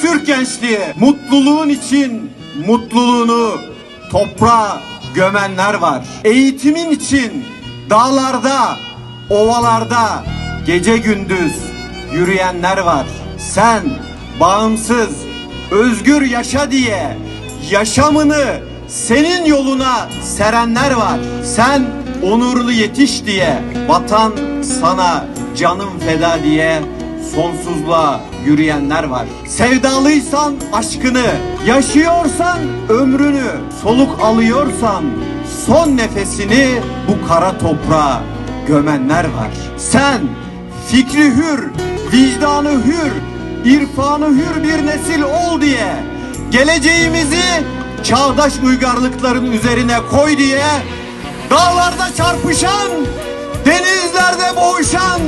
Türk gençliği! Mutluluğun için mutluluğunu toprağa gömenler var. Eğitimin için dağlarda, ovalarda gece gündüz yürüyenler var. Sen bağımsız, özgür yaşa diye yaşamını senin yoluna serenler var. Sen onurlu yetiş diye vatan sana canım feda diye sonsuzluğa yürüyenler var. Sevdalıysan aşkını, yaşıyorsan ömrünü, soluk alıyorsan son nefesini bu kara toprağa gömenler var. Sen fikri hür, vicdanı hür, irfanı hür bir nesil ol diye geleceğimizi çağdaş uygarlıkların üzerine koy diye dağlarda çarpışan, denizlerde boğuşan,